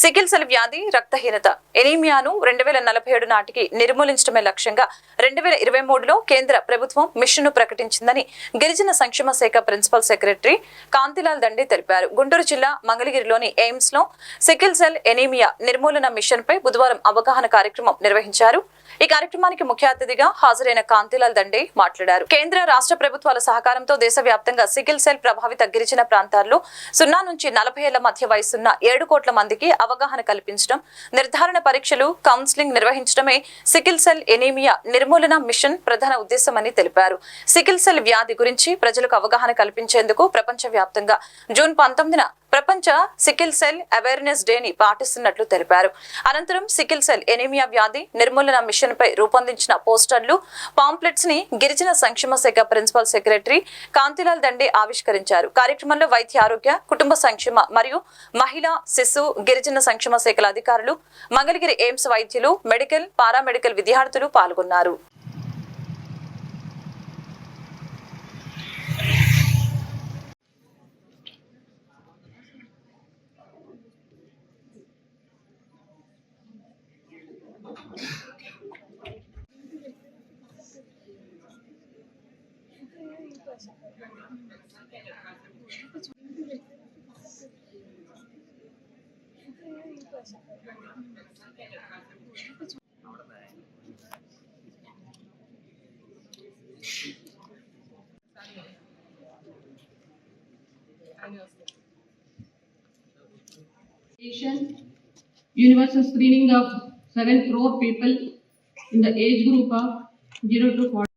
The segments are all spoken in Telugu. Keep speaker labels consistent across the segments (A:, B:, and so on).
A: సికిల్ సెల్ వ్యాధి రక్తహీనత. ఎనీమియాను రెండు వేల నలభై ఏడు నాటికి నిర్మూలించడమే లక్ష్యంగా రెండు వేల ఇరవై మూడులో కేంద్ర ప్రభుత్వం మిషన్ను ప్రకటించిందని గిరిజన సంక్షేమ శాఖ ప్రిన్సిపల్ సెక్రటరీ కాంతిలాల్ దండే తెలిపారు. గుంటూరు జిల్లా మంగళగిరిలోని ఎయిమ్స్లో సికిల్ సెల్ ఎనీమియా నిర్మూలన మిషన్ పై బుధవారం అవగాహన కార్యక్రమం నిర్వహించారు. ఈ కార్యక్రమానికి ముఖ్య అతిథిగా హాజరైన కాంతిలాల్ దండే మాట్లాడారు. కేంద్ర రాష్ట్ర ప్రభుత్వాల సహకారంతో దేశవ్యాప్తంగా సికిల్ సెల్ ప్రభావిత గిరిజన ప్రాంతాల్లో సున్నా నుంచి నలభై ఏళ్ళ మధ్య వయసున్న ఏడు కోట్ల మందికి అవగాహన కల్పించడం నిర్ధారణ పరీక్షలు కౌన్సిలింగ్ నిర్వహించడమే సికిల్ సెల్ ఎనీమియా నిర్మూలన మిషన్ ప్రధాన ఉద్దేశమని తెలిపారు. సికిల్ సెల్ వ్యాధి గురించి ప్రజలకు అవగాహన కల్పించేందుకు ప్రపంచవ్యాప్తంగా జూన్ పంతొమ్మిదిన ప్రపంచ సికిల్ సెల్ అవేర్నెస్ డేని పాటిస్తున్నట్లు తెలిపారు. అనంతరం సికిల్ సెల్ ఎనీమియా వ్యాధి నిర్మూలన మిషన్ పై రూపొందించిన పోస్టర్లు పాంప్లెట్స్ని గిరిజన సంక్షేమ శాఖ ప్రిన్సిపల్ సెక్రటరీ కాంతిలాల్ దండే ఆవిష్కరించారు. కార్యక్రమంలో వైద్య ఆరోగ్య కుటుంబ సంక్షేమ మరియు మహిళా శిశు గిరిజన సంక్షేమ శాఖల అధికారులు మంగళగిరి ఎయిమ్స్ వైద్యులు మెడికల్ పారామెడికల్ విద్యార్థులు పాల్గొన్నారు.
B: Universal screening of 7 crore people in the age group of 0 to 40.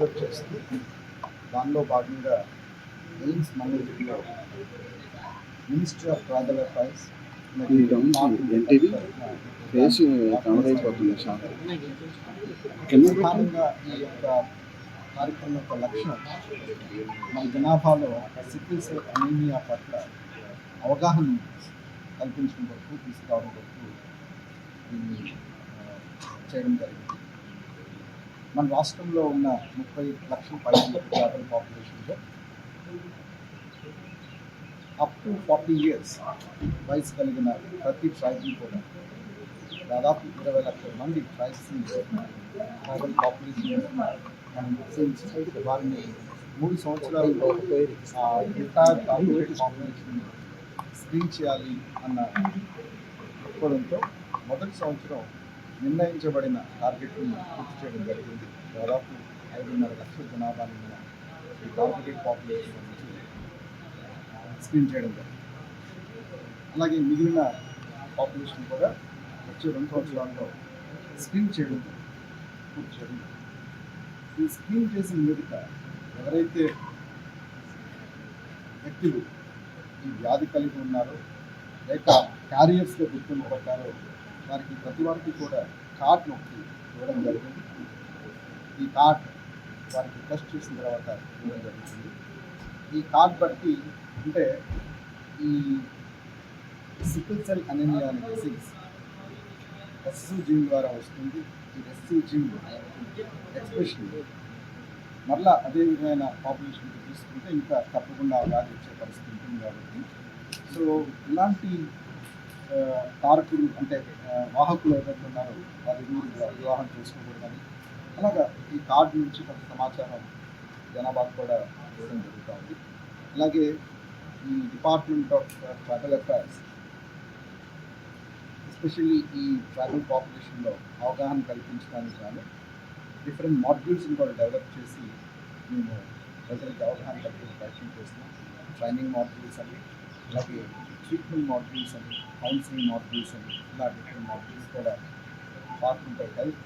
C: Observe చేస్తూ దానిలో భాగంగా ఎయిమ్స్ మంగళగిరిలో మినిస్ట్రీ ఆఫ్ ట్రైబల్ అఫైర్స్. ప్రధానంగా ఈ యొక్క కార్యక్రమం యొక్క లక్ష్యం మన జనాభాలో సికిల్ సెల్ అనీమియా పట్ల అవగాహన కల్పించడం వరకు తీసుకురావడం వరకు దీన్ని చేయడం జరిగింది. మన రాష్ట్రంలో ఉన్న ముప్పై లక్షల పైన ట్రైబల్ పాపులేషన్లో అప్ టు ఫార్టీ ఇయర్స్ వయసు కలిగిన ప్రతి ట్రైబ్ని కూడా దాదాపు ఇరవై లక్షల మంది ట్రైబ్స్ ట్రైబల్ పాపులేషన్ మనం గుర్తించి వారిని మూడు సంవత్సరాలు రిటైర్ పాపులేషన్ స్క్రీన్ చేయాలి అన్న దృక్పథంతో మొదటి సంవత్సరం నిర్ణయించబడిన టార్గెట్ను పూర్తి చేయడం జరిగింది. దాదాపు ఐదున్నర లక్షల జనాభాని ఉన్న ఈ టార్గెటెడ్ పాపులేషన్ నుంచి స్క్రీన్ చేయడం జరిగింది. అలాగే మిగిలిన పాపులేషన్ కూడా వచ్చే రెండు సంవత్సరాల్లో స్క్రీన్ చేయడం పూర్తి చేయడం ఈ స్క్రీన్ చేసిన మీదట ఎవరైతే వ్యక్తులు ఈ వ్యాధి కలిగి ఉన్నారో లేక క్యారియర్స్లో గుర్తింపబడ్డారో వారికి ప్రతి వారికి కూడా కార్డ్ ఒకటి ఇవ్వడం జరిగింది. ఈ కార్డ్ వారికి టెస్ట్ చేసిన తర్వాత ఇవ్వడం జరుగుతుంది ఈ కార్డ్ బట్టి అంటే ఈ సికిల్ సెల్ అనేమియా అనే డిసీజ్ రెసిసివ్ జిమ్ ద్వారా వస్తుంది. ఈ రెసిసివ్ జిమ్ ఎక్స్ప్రెషన్ మరలా అదే విధమైన పాపులేషన్ తీసుకుంటే ఇంకా తప్పకుండా వ్యాధి వచ్చే పరిస్థితి ఉంటుంది కాబట్టి. సో ఇలాంటి తారకులు అంటే వాహకులు ఎవరైతే ఉన్నారో వారి ఇరువురు వివాహం చేసుకోకూడదని అలాగా ఈ కార్డు నుంచి కొంత సమాచారం జనాభాకు కూడా ఇవ్వడం జరుగుతుంది. అలాగే ఈ department of tribal affairs especially ఈ ట్రైబల్ పాపులేషన్లో అవగాహన కల్పించడానికి గాను డిఫరెంట్ మాడ్యూల్స్ని కూడా డెవలప్ చేసి మేము ప్రజలకు అవగాహన కల్పించే ప్రయత్నం చేస్తున్నాం. ట్రైనింగ్ మాడ్యూల్స్ అని అలాగే ట్రీట్మెంట్ మాడ్యూల్స్ అని కౌన్సిలింగ్ మాడ్యూల్స్ అని ఇలా డిఫరెంట్ మాడ్యూల్స్ కూడా పార్ట్ ఉంటాయి హెల్త్